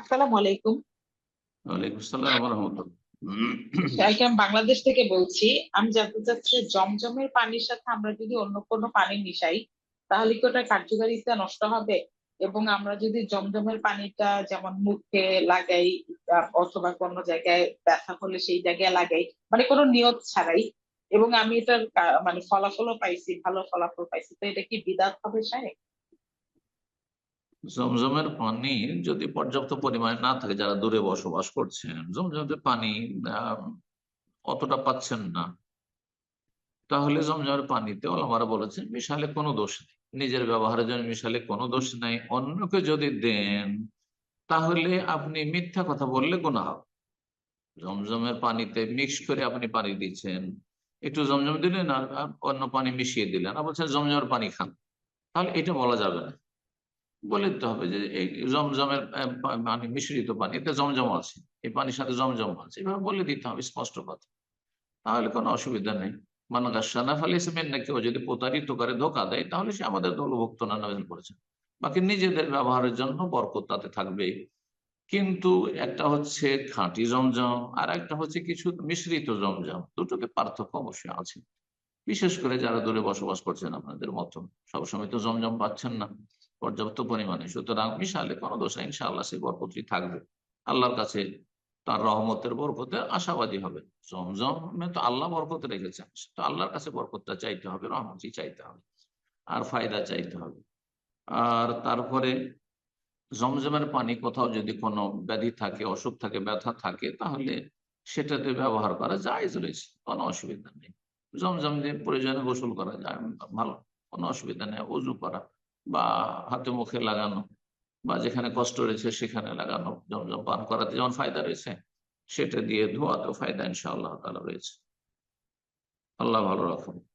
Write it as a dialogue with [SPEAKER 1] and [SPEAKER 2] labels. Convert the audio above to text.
[SPEAKER 1] আসসালামু আলাইকুম।
[SPEAKER 2] ওয়ালাইকুম আসসালাম রহমতুল্লাহ।
[SPEAKER 1] বাংলাদেশ থেকে বলছি আমি জানতে চাচ্ছি জমজমের পানির সাথে আমরা যদি অন্য কোনো পানি মিশাই তাহলে কি ওটার কার্যকারিতা নষ্ট হবে? এবং আমরা যদি জমজমের পানিটা যেমন মুখে লাগাই অথবা কোনো জায়গায় ব্যথা হলে সেই জায়গায় লাগাই মানে কোনো নিয়ত ছাড়াই এবং আমি এটার মানে ফলাফলও পাইছি ভালো ফলাফল পাইছি তো এটা কি বিদাত হবে শাহেখ
[SPEAKER 2] জমজমের পানি যদি পর্যাপ্ত পরিমাণে না থাকে, যারা দূরে বসবাস করছেন জমজমের পানি অতটা পাচ্ছেন না। তাহলে জমজমের পানিতে ওলামারা বলেছেন, মিশালে কোনো দোষ নেই। নিজের ব্যবহারের জন্য মিশালে কোনো দোষ নেই। অন্যকে যদি দেন, তাহলে আপনি মিথ্যা কথা বললে গুনাহ হবে। জমজমের পানিতে মিক্স করে আপনি পানি দিচ্ছেন। একটু জমজম দিলেন আর অন্য পানি মিশিয়ে দিলেন। আর বলছেন, জমজমের পানি খান। তাহলে এটা বলা যাবে না। বলে দিতে হবে যে এই জমজমের মানে মিশ্রিত পানি, এতে জমজম আছে, এই পানির সাথে জমজম আছে, এভাবে বলে দিতে হবে স্পষ্ট কথা। তাহলে কোনো অসুবিধা নেই। মানে না কেউ যদি প্রতারিত করে, ধোকা দেয়, তাহলে সে আমাদের দলভুক্ত না করেছে। বাকি নিজেদের ব্যবহারের জন্য বরকত তাতে থাকবে কিন্তু একটা হচ্ছে খাঁটি জমজম, আর একটা হচ্ছে কিছু মিশ্রিত জমজম, দুটোতে পার্থক্য অবশ্যই আছে। বিশেষ করে যারা দূরে বসবাস করছেন, আপনাদের মতো। সবসময় তো জমজম পাচ্ছেন না। পর্যাপ্ত পরিমাণে। সুতরাং মিশালে কোনো দোষ ইনশাআল্লাহ সেই বরকতই থাকবে। আল্লাহর কাছে তার রহমতের বরকতে আশাবাদী হবে। জমজমে তো আল্লাহ বরকত রেখেছেন, তো আল্লাহর কাছে বরকতটা চাইতে হবে, রহমতই চাইতে হবে, আর ফায়দা চাইতে হবে। আর তারপরে জমজমের পানি কোথাও যদি কোনো ব্যাধি থাকে, অসুখ থাকে, ব্যথা থাকে, তাহলে সেটাতে ব্যবহার করা জায়েজ রয়েছে, কোনো অসুবিধা নেই। জমজম দিয়ে প্রয়োজনে গোসল করা যায়, ভালো, কোনো অসুবিধা নেই উজু করা। বা হাতে মুখে লাগানো বা যেখানে কষ্ট রয়েছে সেখানে লাগানো, জমজম পান করাতে যেমন ফায়দা রয়েছে, সেটা দিয়ে ধোয়াতেও ফায়দা ইনশাআল্লাহ তালা রয়েছে। আল্লাহ ভালো রাখুন।